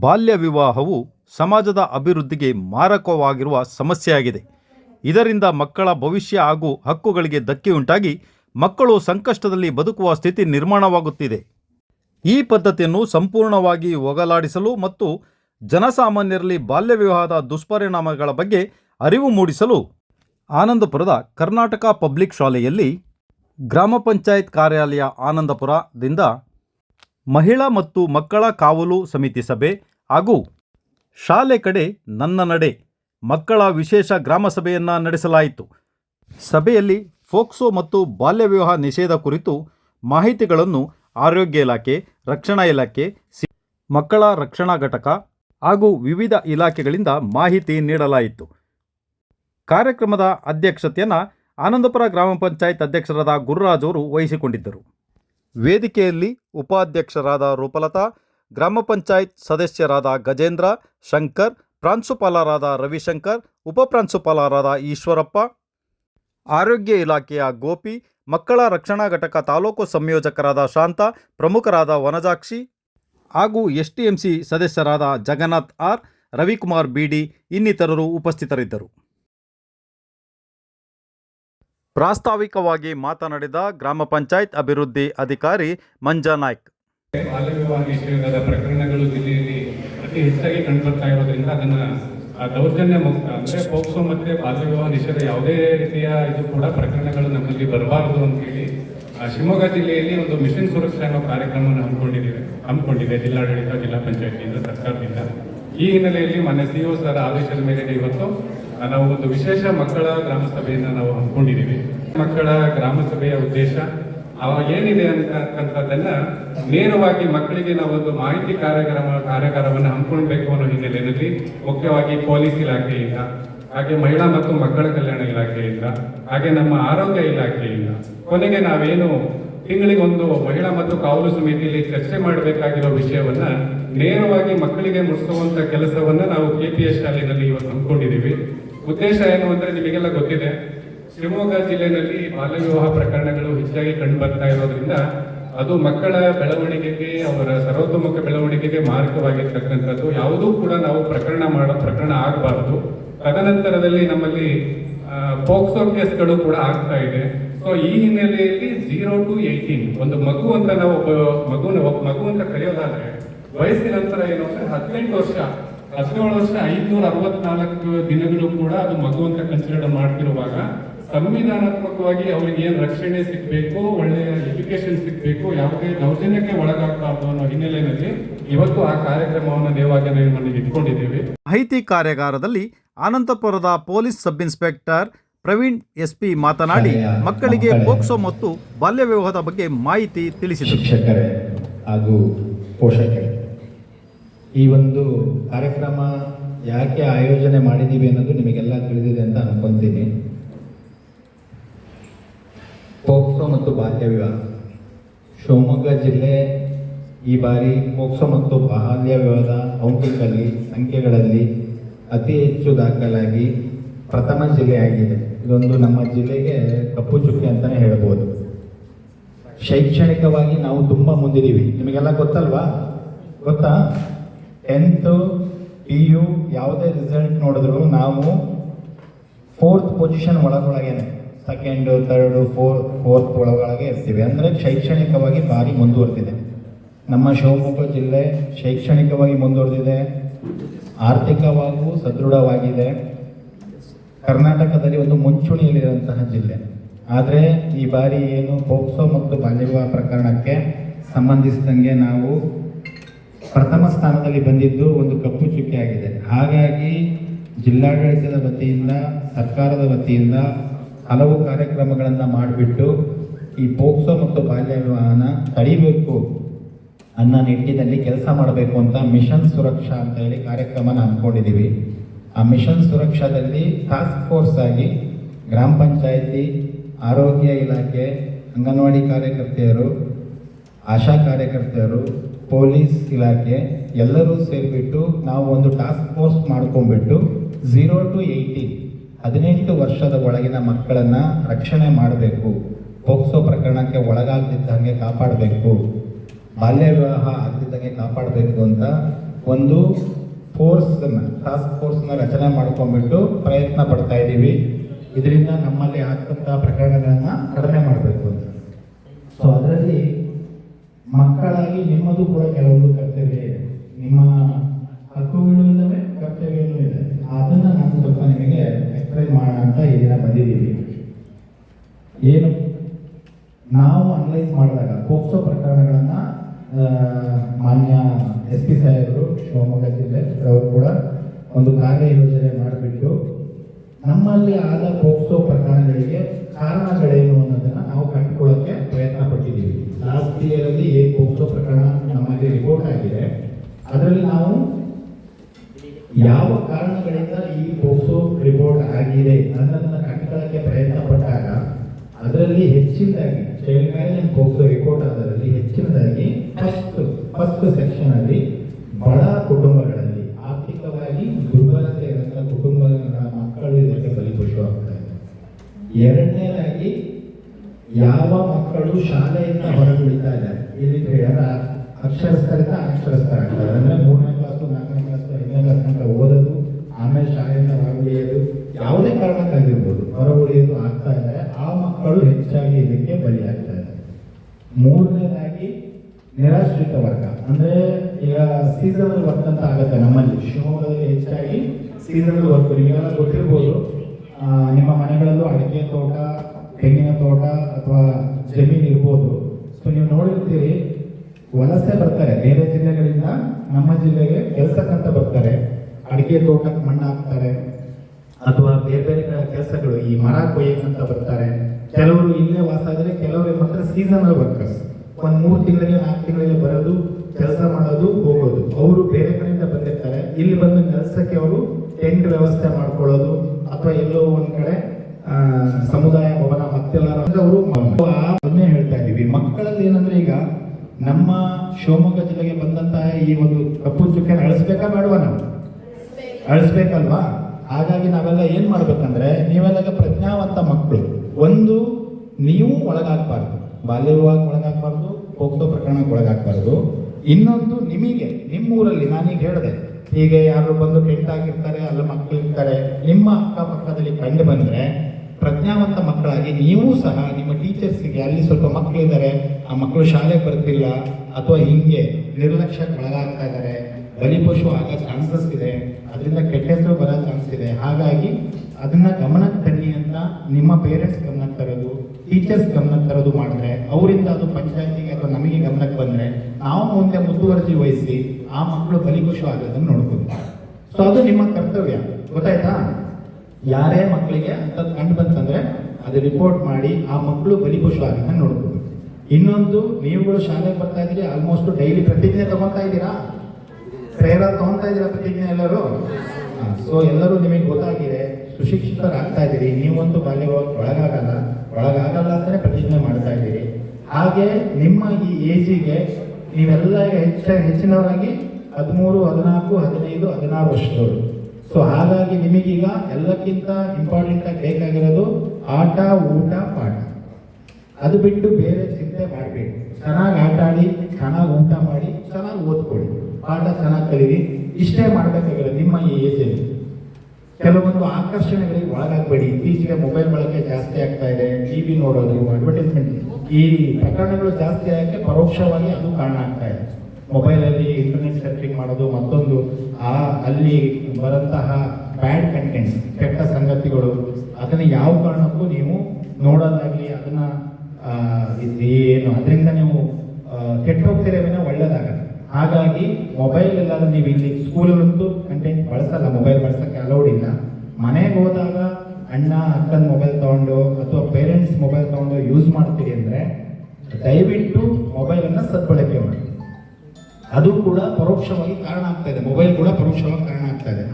ಬಾಲ್ಯ ವಿವಾಹವು ಸಮಾಜದ ಅಭಿವೃದ್ಧಿಗೆ ಮಾರಕವಾಗಿರುವ ಸಮಸ್ಯೆಯಾಗಿದೆ. ಇದರಿಂದ ಮಕ್ಕಳ ಭವಿಷ್ಯ ಹಾಗೂ ಹಕ್ಕುಗಳಿಗೆ ಧಕ್ಕೆಯುಂಟಾಗಿ ಮಕ್ಕಳು ಸಂಕಷ್ಟದಲ್ಲಿ ಬದುಕುವ ಸ್ಥಿತಿ ನಿರ್ಮಾಣವಾಗುತ್ತಿದೆ. ಈ ಪದ್ಧತಿಯನ್ನು ಸಂಪೂರ್ಣವಾಗಿ ಹೋಗಲಾಡಿಸಲು ಮತ್ತು ಜನಸಾಮಾನ್ಯರಲ್ಲಿ ಬಾಲ್ಯ ವಿವಾಹದ ದುಷ್ಪರಿಣಾಮಗಳ ಬಗ್ಗೆ ಅರಿವು ಮೂಡಿಸಲು ಆನಂದಪುರದ ಕರ್ನಾಟಕ ಪಬ್ಲಿಕ್ ಶಾಲೆಯಲ್ಲಿ ಗ್ರಾಮ ಪಂಚಾಯತ್ ಕಾರ್ಯಾಲಯ ಆನಂದಪುರದಿಂದ ಮಹಿಳಾ ಮತ್ತು ಮಕ್ಕಳ ಕಾವಲು ಸಮಿತಿ ಸಭೆ ಹಾಗೂ ಶಾಲೆ ಕಡೆ ನನ್ನ ನಡೆ ಮಕ್ಕಳ ವಿಶೇಷ ಗ್ರಾಮ ಸಭೆಯನ್ನು ನಡೆಸಲಾಯಿತು. ಸಭೆಯಲ್ಲಿ ಫೋಕ್ಸೋ ಮತ್ತು ಬಾಲ್ಯ ವಿವಾಹ ನಿಷೇಧ ಕುರಿತು ಮಾಹಿತಿಗಳನ್ನು ಆರೋಗ್ಯ ಇಲಾಖೆ, ರಕ್ಷಣಾ ಇಲಾಖೆ ಮಕ್ಕಳ ರಕ್ಷಣಾ ಘಟಕ ಹಾಗೂ ವಿವಿಧ ಇಲಾಖೆಗಳಿಂದ ಮಾಹಿತಿ ನೀಡಲಾಯಿತು. ಕಾರ್ಯಕ್ರಮದ ಅಧ್ಯಕ್ಷತೆಯನ್ನು ಆನಂದಪುರ ಗ್ರಾಮ ಪಂಚಾಯತ್ ಅಧ್ಯಕ್ಷರಾದ ಗುರುರಾಜ್ ಅವರು ವಹಿಸಿಕೊಂಡಿದ್ದರು. ವೇದಿಕೆಯಲ್ಲಿ ಉಪಾಧ್ಯಕ್ಷರಾದ ರೂಪಲತಾ, ಗ್ರಾಮ ಪಂಚಾಯತ್ ಸದಸ್ಯರಾದ ಗಜೇಂದ್ರ, ಶಂಕರ್, ಪ್ರಾಂಶುಪಾಲರಾದ ರವಿಶಂಕರ್ ಉಪಪ್ರಾಂಶುಪಾಲರಾದ ಈಶ್ವರಪ್ಪ, ಆರೋಗ್ಯ ಇಲಾಖೆಯ ಗೋಪಿ, ಮಕ್ಕಳ ರಕ್ಷಣಾ ಘಟಕ ತಾಲೂಕು ಸಂಯೋಜಕರಾದ ಶಾಂತ, ಪ್ರಮುಖರಾದ ವನಜಾಕ್ಷಿ ಹಾಗೂ ಎಸ್ಟಿಎಂಸಿ ಸದಸ್ಯರಾದ ಜಗನ್ನಾಥ್ ಆರ್, ರವಿಕುಮಾರ್ ಬಿಡಿ ಇನ್ನಿತರರು ಉಪಸ್ಥಿತರಿದ್ದರು. ಪ್ರಾಸ್ತಾವಿಕವಾಗಿ ಮಾತನಾಡಿದ ಗ್ರಾಮ ಪಂಚಾಯತ್ ಅಭಿವೃದ್ಧಿ ಅಧಿಕಾರಿ ಮಂಜಾ ನಾಯ್ಕ್. ಪ್ರಕರಣಗಳು ಜಿಲ್ಲೆಯಲ್ಲಿ ಅತಿ ಹೆಚ್ಚಾಗಿ ಕಂಡುಬರ್ತಾ ಇರೋದ್ರಿಂದ ಅದನ್ನ ದೌರ್ಜನ್ಯ ಮುಕ್ತ ಅಂದ್ರೆ ಪೋಕ್ಸೋ ಮತ್ತೆ ಬಾಲ್ಯ ವಿವಾಹ ನಿಷೇಧ ಯಾವುದೇ ರೀತಿಯ ಇದು ಕೂಡ ಪ್ರಕರಣಗಳು ನಮ್ಮಲ್ಲಿ ಬರಬಾರದು ಅಂತ ಆ, ಶಿವಮೊಗ್ಗ ಜಿಲ್ಲೆಯಲ್ಲಿ ಒಂದು ಮಿಷನ್ ಸುರಕ್ಷಾ ಅನ್ನೋ ಕಾರ್ಯಕ್ರಮವನ್ನು ಹಮ್ಮಿಕೊಂಡಿದ್ದೇವೆ ಹಮ್ಮಿಕೊಂಡಿದೆ ಜಿಲ್ಲಾಡಳಿತ ಜಿಲ್ಲಾ ಪಂಚಾಯತಿಯಿಂದ ಸರ್ಕಾರದಿಂದ. ಈ ಹಿನ್ನೆಲೆಯಲ್ಲಿ ಮೊನ್ನೆ ಸಿಒ ಸರ್ ಆದೇಶದ ಮೇರೆಗೆ ಇವತ್ತು ನಾವು ಒಂದು ವಿಶೇಷ ಮಕ್ಕಳ ಗ್ರಾಮ ಸಭೆಯನ್ನ ನಾವು ಹಮ್ಮಿಕೊಂಡಿದ್ದೀವಿ. ಮಕ್ಕಳ ಗ್ರಾಮ ಸಭೆಯ ಉದ್ದೇಶ ಅವಾಗ ಏನಿದೆ ಅಂತಕ್ಕಂಥದ್ದನ್ನ ನೇರವಾಗಿ ಮಕ್ಕಳಿಗೆ ನಾವೊಂದು ಮಾಹಿತಿ ಕಾರ್ಯಕ್ರಮ ಕಾರ್ಯಾಗಾರವನ್ನು ಹಮ್ಮಿಕೊಳ್ಬೇಕು ಅನ್ನೋ ಹಿನ್ನೆಲೆಯಲ್ಲಿ ಮುಖ್ಯವಾಗಿ ಪೊಲೀಸ್ ಇಲಾಖೆಯಿಂದ, ಹಾಗೆ ಮಹಿಳಾ ಮತ್ತು ಮಕ್ಕಳ ಕಲ್ಯಾಣ ಇಲಾಖೆಯಿಂದ, ಹಾಗೆ ನಮ್ಮ ಆರೋಗ್ಯ ಇಲಾಖೆಯಿಂದ ಕೊನೆಗೆ ನಾವೇನು ತಿಂಗಳಿಗೊಂದು ಮಹಿಳಾ ಮತ್ತು ಕಾವಲು ಸಮಿತಿಯಲ್ಲಿ ಚರ್ಚೆ ಮಾಡಬೇಕಾಗಿರೋ ವಿಷಯವನ್ನ ನೇರವಾಗಿ ಮಕ್ಕಳಿಗೆ ಮುಟ್ಟಿಸುವಂತ ಕೆಲಸವನ್ನ ನಾವು ಕೆಪಿಎಸ್ ಶಾಲೆಯಲ್ಲಿ ಇವತ್ತು ಹಮ್ಮಿಕೊಂಡಿದ್ದೀವಿ. ಉದ್ದೇಶ ಏನು ಅಂದ್ರೆ ನಿಮಗೆಲ್ಲ ಗೊತ್ತಿದೆ, ಶಿವಮೊಗ್ಗ ಜಿಲ್ಲೆಯಲ್ಲಿ ಬಾಲ್ಯ ವಿವಾಹ ಪ್ರಕರಣಗಳು ಹೆಚ್ಚಾಗಿ ಕಂಡು ಬರ್ತಾ ಇರೋದ್ರಿಂದ ಅದು ಮಕ್ಕಳ ಬೆಳವಣಿಗೆಗೆ, ಅವರ ಸರ್ವತೋಮುಖ ಬೆಳವಣಿಗೆಗೆ ಮಾರಕವಾಗಿರ್ತಕ್ಕಂಥದ್ದು. ಯಾವುದೂ ಕೂಡ ನಾವು ಪ್ರಕರಣ ಮಾಡೋ, ಪ್ರಕರಣ ಆಗಬಾರದು. ತದನಂತರದಲ್ಲಿ ನಮ್ಮಲ್ಲಿ ಪೋಕ್ಸೋ ಕೇಸ್ಗಳು ಕೂಡ ಆಗ್ತಾ ಇದೆ. ಸೊ ಈ ಹಿನ್ನೆಲೆಯಲ್ಲಿ ಜೀರೋ ಟು ಏಯ್ಟೀನ್ ಒಂದು ಮಗು ಅಂತ ನಾವು ಮಗುನ, ಮಗು ಅಂತ ಕರೆಯೋದಾದ್ರೆ, ವಯಸ್ಸಿನ ನಂತರ ಏನು ಅಂದ್ರೆ ಹದಿನೆಂಟು ವರ್ಷ. ಹದಿನೇಳು ವರ್ಷ ಐದ್ನೂರ ಅರವತ್ನಾಲ್ಕು ದಿನಗಳು ಕೂಡ ಅದು ಮಗು ಅಂತ ಕನ್ಸಿಡರ್ ಮಾಡ್ತಿರುವಾಗ ಸಂವಿಧಾನಾತ್ಮಕವಾಗಿ ಅವ್ರಿಗೆ ಏನು ರಕ್ಷಣೆ ಸಿಗಬೇಕು ಒಳ್ಳೆಯ ಎಜುಕೇಶನ್ ಸಿಗಬೇಕು ಯಾವುದೇ ದೌರ್ಜನ್ಯಕ್ಕೆ ಒಳಗಾಗಬಾರ್ದು ಅನ್ನೋ ಹಿನ್ನೆಲೆಯಲ್ಲಿ ಇವತ್ತು ಆ ಕಾರ್ಯಕ್ರಮವನ್ನು ದೇವಾಲಯ ಇಟ್ಕೊಂಡಿದ್ದೇವೆ. ಮಾಹಿತಿ ಕಾರ್ಯಾಗಾರದಲ್ಲಿ ಅನಂತಪುರದ police sub inspector Praveen S P ಮಾತನಾಡಿ ಮಕ್ಕಳಿಗೆ ಪೋಕ್ಸೋ ಮತ್ತು ಬಾಲ್ಯ ವಿವಾಹದ ಬಗ್ಗೆ ಮಾಹಿತಿ ತಿಳಿಸಿದರು. ಶಿಕ್ಷಕರೇ ಹಾಗೂ ಪೋಷಕರೇ ಈ ಒಂದು ಕಾರ್ಯಕ್ರಮ ಯಾಕೆ ಆಯೋಜನೆ ಮಾಡಿದ್ದೀವಿ ಅನ್ನೋದು ನಿಮಗೆಲ್ಲ ತಿಳಿದಿದೆ ಅಂತ ಅನ್ಕೊಂತೀನಿ. ಪೋಕ್ಸೋ ಮತ್ತು ಬಾಲ್ಯ ವಿವಾಹ. ಶಿವಮೊಗ್ಗ ಜಿಲ್ಲೆ ಈ ಬಾರಿ ಪೋಕ್ಸೋ ಮತ್ತು ಬಾಲ್ಯ ವಿವಾಹದ ಔಟಿಕಲ್ಲಿ ಸಂಖ್ಯೆಗಳಲ್ಲಿ ಅತಿ ಹೆಚ್ಚು ದಾಖಲಾಗಿ ಪ್ರಥಮ ಜಿಲ್ಲೆಯಾಗಿದೆ. ಇದೊಂದು ನಮ್ಮ ಜಿಲ್ಲೆಗೆ ಕಪ್ಪು ಚುಕ್ಕಿ ಅಂತಲೇ ಹೇಳ್ಬೋದು. ಶೈಕ್ಷಣಿಕವಾಗಿ ನಾವು ತುಂಬ ಮುಂದಿದ್ದೀವಿ. ನಿಮಗೆಲ್ಲ ಗೊತ್ತಲ್ವಾ? ಗೊತ್ತಾ? ಟೆಂತು ಪಿ ಯು ಯಾವುದೇ ರಿಸಲ್ಟ್ ನೋಡಿದ್ರು ನಾವು ಫೋರ್ತ್ ಪೊಸಿಷನ್ ಒಳಗೊಳಗೇನೆ. ಸೆಕೆಂಡು ತರ್ಡು ಫೋರ್ ಫೋರ್ತ್ ಒಳಗೊಳಗೆ ಇರ್ತೀವಿ. ಅಂದರೆ ಶೈಕ್ಷಣಿಕವಾಗಿ ಭಾರಿ ಮುಂದುವರೆದಿದೆ ನಮ್ಮ ಶಿವಮೊಗ್ಗ ಜಿಲ್ಲೆ ಶೈಕ್ಷಣಿಕವಾಗಿ ಮುಂದುವರೆದಿದೆ. ಆರ್ಥಿಕವಾಗೂ ಸದೃಢವಾಗಿದೆ. ಕರ್ನಾಟಕದಲ್ಲಿ ಒಂದು ಮುಂಚೂಣಿಯಲ್ಲಿರುವಂತಹ ಜಿಲ್ಲೆ. ಆದರೆ ಈ ಬಾರಿ ಏನು ಪೋಕ್ಸೋ ಮತ್ತು ಬಾಲ್ಯ ಪ್ರಕರಣಕ್ಕೆ ಸಂಬಂಧಿಸಿದಂಗೆ ನಾವು ಪ್ರಥಮ ಸ್ಥಾನದಲ್ಲಿ ಬಂದಿದ್ದು ಒಂದು ಕಪ್ಪು ಚುಕ್ಕೆ ಆಗಿದೆ. ಹಾಗಾಗಿ ಜಿಲ್ಲಾಡಳಿತದ ವತಿಯಿಂದ, ಸರ್ಕಾರದ ವತಿಯಿಂದ ಹಲವು ಕಾರ್ಯಕ್ರಮಗಳನ್ನು ಮಾಡಿಬಿಟ್ಟು ಈ ಪೋಕ್ಸೋ ಮತ್ತು ಬಾಲ್ಯ ವಿವಾಹನ ತಡಿಬೇಕು ಅನ್ನೋ ನಿಟ್ಟಿನಲ್ಲಿ ಕೆಲಸ ಮಾಡಬೇಕು ಅಂತ ಮಿಷನ್ ಸುರಕ್ಷಾ ಅಂತ ಹೇಳಿ ಕಾರ್ಯಕ್ರಮನ ಹಮ್ಮಿಕೊಂಡಿದ್ದೀವಿ. ಆ ಮಿಷನ್ ಸುರಕ್ಷಾದಲ್ಲಿ ಟಾಸ್ಕ್ ಫೋರ್ಸ್ ಆಗಿ ಗ್ರಾಮ ಪಂಚಾಯಿತಿ, ಆರೋಗ್ಯ ಇಲಾಖೆ, ಅಂಗನವಾಡಿ ಕಾರ್ಯಕರ್ತೆಯರು, ಆಶಾ ಕಾರ್ಯಕರ್ತೆಯರು ಪೊಲೀಸ್ ಇಲಾಖೆ ಎಲ್ಲರೂ ಸೇರಿಬಿಟ್ಟು ನಾವು ಒಂದು ಟಾಸ್ಕ್ ಫೋರ್ಸ್ ಮಾಡ್ಕೊಂಡ್ಬಿಟ್ಟು ಝೀರೋ ಟು ಏಯ್ಟೀನ್ ಹದಿನೆಂಟು ವರ್ಷದ ಒಳಗಿನ ಮಕ್ಕಳನ್ನು ರಕ್ಷಣೆ ಮಾಡಬೇಕು, ಪೋಕ್ಸೋ ಪ್ರಕರಣಕ್ಕೆ ಒಳಗಾಗದಿದ್ದಂಗೆ ಕಾಪಾಡಬೇಕು, ಬಾಲ್ಯ ವಿವಾಹ ಆಗದಿದ್ದಂಗೆ ಕಾಪಾಡಬೇಕು ಅಂತ ಒಂದು ಫೋರ್ಸನ್ನು ಟಾಸ್ಕ್ ಫೋರ್ಸ್ನ ರಚನೆ ಮಾಡ್ಕೊಂಡ್ಬಿಟ್ಟು ಪ್ರಯತ್ನ ಪಡ್ತಾ ಇದ್ದೀವಿ. ಇದರಿಂದ ನಮ್ಮಲ್ಲಿ ಆಗ್ತಂಥ ಪ್ರಕರಣಗಳನ್ನು ಕಡಿಮೆ ಮಾಡಬೇಕು ಅಂತ. ಸೊ ಅದರಲ್ಲಿ ಮಕ್ಕಳಾಗಿ ನಿಮ್ಮದು ಕೂಡ ಕೆಲವೊಂದು ಕರ್ತವ್ಯ ಇದೆ. ನಿಮ್ಮ ಹಕ್ಕುಗಳು ಇದ್ದಾವೆ ಕರ್ತವ್ಯಗಳು ಇದೆ. ಅದನ್ನ ನಾನು ಸ್ವಲ್ಪ ನಿಮಗೆ ಎಕ್ಸ್ಪ್ಲೈನ್ ಮಾಡೋಣ ಅಂತ ಈ ದಿನ ಬಂದಿದ್ದೀವಿ. ಏನು? ನಾವು ಅನಲೈಸ್ ಮಾಡಿದಾಗ ಪೋಕ್ಸೋ ಪ್ರಕರಣಗಳನ್ನು ಮಾನ್ಯ ಎಸ್ ಪಿ ಸಾಹೇಬರು ಶಿವಮೊಗ್ಗ ಜಿಲ್ಲೆ ಅವರು ಕೂಡ ಒಂದು ಕಾರ್ಯಯೋಜನೆ ಮಾಡಿಬಿಟ್ಟು, ನಮ್ಮಲ್ಲಿ ಆದ ಪೋಕ್ಸೋ ಪ್ರಕರಣಗಳಿಗೆ ಕಾರಣಗಳೇನು ಅನ್ನೋದನ್ನ ನಾವು ಕಂಡುಕೊಳ್ಳೋಕೆ ಪ್ರಯತ್ನ ಪಟ್ಟಿದ್ದೀವಿ ಲಾಸ್ಟ್ ಇಯರ್ ಅಲ್ಲಿ ಏನ್ ಪೋಕ್ಸೋ ಪ್ರಕರಣ ನಮ್ಮಲ್ಲಿ ರಿಪೋರ್ಟ್ ಆಗಿದೆ ಅದರಲ್ಲಿ ನಾವು ಯಾವ ಕಾರಣಗಳಿಂದ ಈ ಪೋಕ್ಸೋ ರಿಪೋರ್ಟ್ ಆಗಿದೆ ಅನ್ನೋದನ್ನ ಕಂಡುಕೊಳ್ಳಕ್ಕೆ ಪ್ರಯತ್ನ ಪಟ್ಟಾಗ ಅದರಲ್ಲಿ ಹೆಚ್ಚಿನದಾಗಿ ಚೈಲ್ಡ್ ಮ್ಯಾರೇಜ್ ಪೋಕ್ಸೋ ರಿಪೋರ್ಟ್ ಅದರಲ್ಲಿ ಹೆಚ್ಚಿನದಾಗಿ ಫಸ್ಟ್ ಫಸ್ಟ್ ಸೆಕ್ಷನ್ ಅಲ್ಲಿ ಬಡ ಕುಟುಂಬಗಳಲ್ಲಿ ಆರ್ಥಿಕವಾಗಿ ದುರ್ಬಲತೆ ಇರುವಂತಹ ಕುಟುಂಬಗಳ ಮಕ್ಕಳು ಇದಕ್ಕೆ ಬಲಿಪಶು ಆಗ್ತಾ ಇದೆ. ಎರಡನೇದಾಗಿ ಯಾವ ಮಕ್ಕಳು ಶಾಲೆಯಿಂದ ಹೊರಗುಳಿತಾ ಇದ್ದಾರೆ? ಇಲ್ಲಿ ಹೇಳಿದ್ರೆ ಅಕ್ಷರಸ್ಥರಿಂದ ಅನಕ್ಷರಸ್ಥರಾಗ್ತಾರೆ ಅಂದರೆ ಮೂರನೇ ಕ್ಲಾಸು ನಾಲ್ಕನೇ ಕ್ಲಾಸು ಐದನೇ ಕ್ಲಾಸ್ ತನಕ ಓದೋದು, ಆಮೇಲೆ ಶಾಲೆಯಿಂದ ಹೊರಗುಳಿಯೋದು ಯಾವುದೇ ಕಾರಣಕ್ಕಾಗಿರ್ಬೋದು ಹೊರಗುಳಿಯೋದು ಆಗ್ತಾ ಇದೆ. ಆ ಮಕ್ಕಳು ಹೆಚ್ಚಾಗಿ ಇದಕ್ಕೆ ಬಲಿಯಾಗ್ತಾ ಇದ್ದಾರೆ ಮೂರನೇದಾಗಿ ನಿರಾಶ್ರಿತ ವರ್ಗ. ಅಂದರೆ ಈಗ ಸೀಸನಲ್ ವರ್ಕ್ ಅಂತ ಆಗುತ್ತೆ ನಮ್ಮಲ್ಲಿ. ಶಿವಮೊಗ್ಗದಲ್ಲಿ ಹೆಚ್ಚಾಗಿ ಸೀಸನಲ್ ವರ್ಕ್. ನೀವೆಲ್ಲ ಗೊತ್ತಿರ್ಬೋದು ನಿಮ್ಮ ಮನೆಗಳಲ್ಲೂ ಅಡಿಕೆ ತೋಟ, ತೆಂಗಿನ ತೋಟ ಅಥವಾ ಜಮೀನು ಇರ್ಬೋದು. ಸೊ ನೀವು ನೋಡಿರ್ತೀರಿ ವಲಸೆ ಬರ್ತಾರೆ. ಬೇರೆ ಜಿಲ್ಲೆಗಳಿಂದ ನಮ್ಮ ಜಿಲ್ಲೆಗೆ ಕೆಲಸಕ್ಕಂತ ಬರ್ತಾರೆ. ಅಡಿಕೆ ತೋಟಕ್ಕೆ ಮಣ್ಣು ಹಾಕ್ತಾರೆ. ಅಥವಾ ಬೇರೆ ಬೇರೆ ಕೆಲಸಗಳು, ಈ ಮರ ಕೊಯ್ಯಕ್ಕಂತ ಬರ್ತಾರೆ. ಕೆಲವರು ಇಲ್ಲೇ ವಾಸ ಆದರೆ ಕೆಲವರು ಮಾತ್ರ ಸೀಸನಲ್ ವರ್ಕರ್ಸ್ ಒಂದು ಮೂರು ತಿಂಗಳಿಗೆ, ನಾಲ್ಕು ತಿಂಗಳಿಗೆ ಬರೋದು, ಕೆಲಸ ಮಾಡೋದು, ಹೋಗೋದು. ಅವರು ಬೇರೆ ಕಡೆಯಿಂದ ಬಂದಿರ್ತಾರೆ. ಇಲ್ಲಿ ಬಂದು ಕೆಲಸಕ್ಕೆ ಅವರು ಟೆಂಟ್ ವ್ಯವಸ್ಥೆ ಮಾಡ್ಕೊಳ್ಳೋದು, ಅಥವಾ ಎಲ್ಲೋ ಒಂದ್ ಕಡೆ ಸಮುದಾಯ ಭವನ ಮತ್ತೆಲ್ಲ ಅವರು ಅದನ್ನೇ ಹೇಳ್ತಾ ಇದ್ದೀವಿ ಮಕ್ಕಳಲ್ಲಿ ಏನಂದ್ರೆ ಈಗ ನಮ್ಮ ಶಿವಮೊಗ್ಗ ಜಿಲ್ಲೆಗೆ ಬಂದಂತಹ ಈ ಒಂದು ಕಪ್ಪು ಚುಕ್ಕೆನ ಅಳಿಸ್ಬೇಕಾ ಬೇಡವಾ ನಾವು? ಅಳಿಸ್ಬೇಕಲ್ವಾ? ಹಾಗಾಗಿ ನಾವೆಲ್ಲ ಏನು ಮಾಡ್ಬೇಕಂದ್ರೆ ನೀವೆಲ್ಲ ಪ್ರಜ್ಞಾವಂತ ಮಕ್ಕಳು. ಒಂದು, ನೀವು ಒಳಗಾಗಬಾರ್ದು. ಬಾಲ್ಯ ವಿವಾಹಕ್ಕೆ ಒಳಗಾಗಬಾರ್ದು ಹೋಗ್ತೋ ಪ್ರಕರಣಕ್ಕೆ ಒಳಗಾಗಬಾರ್ದು. ಇನ್ನೊಂದು, ನಿಮಗೆ ನಿಮ್ಮ ಊರಲ್ಲಿ ನಾನೀಗ ಹೇಳಿದೆ, ಹೀಗೆ ಯಾರು ಬಂದು ಟೆಂಟ್ ಆಗಿರ್ತಾರೆ ಅಲ್ಲ ಮಕ್ಕಳು ಇರ್ತಾರೆ ನಿಮ್ಮ ಅಕ್ಕಪಕ್ಕದಲ್ಲಿ ಕಂಡು ಬಂದ್ರೆ ಪ್ರಜ್ಞಾವಂತ ಮಕ್ಕಳಾಗಿ ನೀವು ಸಹ ನಿಮ್ಮ ಟೀಚರ್ಸ್ಗೆ ಅಲ್ಲಿ ಸ್ವಲ್ಪ ಮಕ್ಕಳಿದ್ದಾರೆ, ಆ ಮಕ್ಕಳು ಶಾಲೆಗೆ ಬರ್ತಿಲ್ಲ ಅಥವಾ ಹಿಂಗೆ ನಿರ್ಲಕ್ಷ್ಯಕ್ಕೆ ಒಳಗಾಗ್ತಾ ಇದ್ದಾರೆ ಬಲಿಪಶು ಆಗೋ ಚಾನ್ಸಸ್ ಇದೆ, ಅದರಿಂದ ಕೆಟ್ಟ ಹೆಸರು ಬರೋ ಚಾನ್ಸ್ ಇದೆ. ಹಾಗಾಗಿ ಅದನ್ನ ಗಮನಕ್ಕೆ ತನ್ನಿ ಅಂತ ನಿಮ್ಮ ಪೇರೆಂಟ್ಸ್ ಗಮನಕ್ಕೆ ತರೋದು ಟೀಚರ್ಸ್ ಗಮನಕ್ಕೆ ತರೋದು ಮಾಡಿದ್ರೆ, ಅವರಿಂದ ಅದು ಪಂಚಾಯತಿಗೆ ಅಥವಾ ನಮಗೆ ಗಮನಕ್ಕೆ ಬಂದ್ರೆ, ನಾವು ಮುಂದೆ ಮುತುವರ್ಜಿ ವಹಿಸಿ ಆ ಮಕ್ಕಳು ಬಲಿಪಶು ಆಗೋದನ್ನು ನೋಡ್ಕೊತೀವಿ ಸೊ ಅದು ನಿಮ್ಮ ಕರ್ತವ್ಯ. ಗೊತ್ತಾಯ್ತಾ? ಯಾರೇ ಮಕ್ಕಳಿಗೆ ಅಂತ ಕಂಡು ಬಂತಂದ್ರೆ ಅದು ರಿಪೋರ್ಟ್ ಮಾಡಿ ಆ ಮಕ್ಕಳು ಬಲಿಪಶು ನೋಡ್ಬೋದು. ಇನ್ನೊಂದು, ನೀವುಗಳು ಶಾಲೆಗೆ ಬರ್ತಾ ಇದ್ದೀರಿ ಆಲ್ಮೋಸ್ಟ್ ಡೈಲಿ ಪ್ರತಿಜ್ಞೆ ತಗೊಂತಾ ಇದ್ದೀರಾ? ಪ್ರೇರ ತಗೊಂತಾ ಇದ್ದೀರಾ ಪ್ರತಿಜ್ಞೆ ಎಲ್ಲರೂ? ಸೊ ಎಲ್ಲರೂ ನಿಮಗೆ ಗೊತ್ತಾಗಿದೆ, ಸುಶಿಕ್ಷಿತರಾಗ್ತಾ ಇದ್ದೀರಿ ನೀವೊಂದು ಬಾಲ್ಯ ಒಳಗಾಗಲ್ಲ ಒಳಗಾಗಲ್ಲ ಅಂತಾನೆ ಪ್ರತಿಜ್ಞೆ ಮಾಡ್ತಾ ಇದ್ದೀರಿ. ಹಾಗೆ ನಿಮ್ಮ ಈ ಏಜಿಗೆ ನೀವೆಲ್ಲ ಹೆಚ್ಚ, ಹೆಚ್ಚಿನವರಾಗಿ ಹದಿಮೂರು, ಹದಿನಾಲ್ಕು, ಹದಿನೈದು, ಹದಿನಾರು ವರ್ಷದವರು. ಸೊ ಹಾಗಾಗಿ ನಿಮಗೀಗ ಎಲ್ಲಕ್ಕಿಂತ ಇಂಪಾರ್ಟೆಂಟ್ ಆಗಿ ಬೇಕಾಗಿರೋದು ಆಟ, ಊಟ, ಪಾಠ. ಅದು ಬಿಟ್ಟು ಬೇರೆ ಚಿಂತೆ ಮಾಡಬೇಡಿ. ಚೆನ್ನಾಗಿ ಆಟ ಆಡಿ ಚೆನ್ನಾಗಿ ಊಟ ಮಾಡಿ, ಚೆನ್ನಾಗಿ ಓದ್ಕೊಳ್ಳಿ. ಪಾಠ ಚೆನ್ನಾಗಿ ಕಲೀರಿ. ಇಷ್ಟೇ ಮಾಡಬೇಕಾಗಿರೋದು ನಿಮ್ಮ ಈ ಏಜಲ್ಲಿ ಕೆಲವೊಂದು ಆಕರ್ಷಣೆಗಳಿಗೆ ಒಳಗಾಗಬೇಡಿ. ಇತ್ತೀಚೆಗೆ ಮೊಬೈಲ್ ಬಳಕೆ ಜಾಸ್ತಿ ಆಗ್ತಾ ಇದೆ. ಟಿವಿ ನೋಡೋದು ಅಡ್ವರ್ಟೈಸ್ಮೆಂಟ್ ಈ ಪ್ರಕರಣಗಳು ಜಾಸ್ತಿ ಆಗಕ್ಕೆ ಪರೋಕ್ಷವಾಗಿ ಅದು ಕಾರಣ ಆಗ್ತಾ ಇದೆ. ಮೊಬೈಲಲ್ಲಿ ಇಂಟರ್ನೆಟ್ ಸರ್ಫಿಂಗ್ ಮಾಡೋದು ಮತ್ತೊಂದು, ಆ, ಅಲ್ಲಿ ಬರಂತಹ ಬ್ಯಾಡ್ ಕಂಟೆಂಟ್ಸ್ ಕೆಟ್ಟ ಸಂಗತಿಗಳು, ಅದನ್ನ ಯಾವ ಕಾರಣಕ್ಕೂ ನೀವು ನೋಡೋದಾಗಲಿ ಅದನ್ನ ಏನು, ಅದರಿಂದ ನೀವು ಕೆಟ್ಟ ಹೋಗ್ತೀರ ವಿನ ಹಾಗಾಗಿ ಮೊಬೈಲ್ ಎಲ್ಲಾದ್ರೂ ನೀವು ಇಲ್ಲಿ ಸ್ಕೂಲಲ್ಲಂತೂ ಕಂಟೆಂಟ್ ಬಳಸಲ್ಲ ಮೊಬೈಲ್ ಬಳಸಕ್ಕೆ ಅಲೌಡ್ ಇಲ್ಲ. ಮನೆಗೆ ಹೋದಾಗ ಅಣ್ಣ, ಅಕ್ಕನ ಮೊಬೈಲ್ ತೊಗೊಂಡು ಅಥವಾ ಪೇರೆಂಟ್ಸ್ ಮೊಬೈಲ್ ತೊಗೊಂಡು ಯೂಸ್ ಮಾಡ್ತೀರಿ ಅಂದ್ರೆ ದಯವಿಟ್ಟು ಮೊಬೈಲ್ ಅನ್ನ ಸದ್ಬಳಕೆ ಮಾಡಿ. ಅದು ಕೂಡ ಪರೋಕ್ಷವಾಗಿ ಕಾರಣ ಆಗ್ತಾ ಇದೆ. ಮೊಬೈಲ್ ಕೂಡ ಪರೋಕ್ಷವಾಗಿ ಕಾರಣ ಆಗ್ತಾ ಇದೆ.